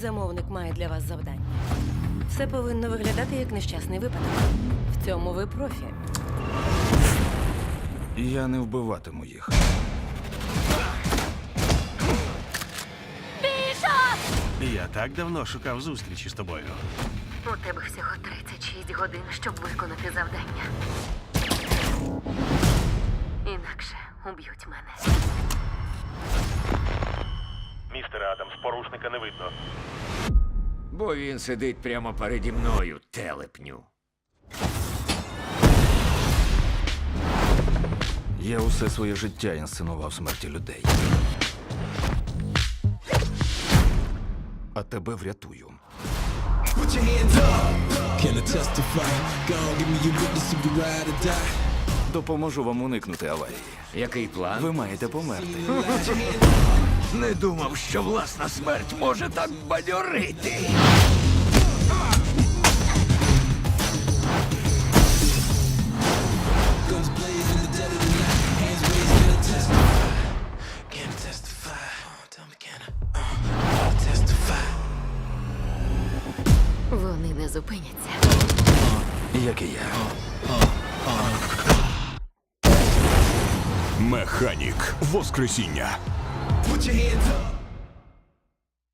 замовник має для вас завдання. Все повинно виглядати як нещасний випадок. В цьому ви профі. Я не вбиватиму їх. Я так давно шукав зустрічі з тобою. У тебе всього 36 годин, щоб виконати завдання. Інакше уб'ють мене. Порушника не видно. Бо він сидить прямо переді мною, телепню. Я усе своє життя інсценував смерті людей. А тебе врятую. Допоможу вам уникнути аварії. Який план? Ви маєте померти. Не думав, що власна смерть може так бадьорити. Oh? Uh. Вони не зупиняться. Як і я. Механік. Воскресіння. put your hands up.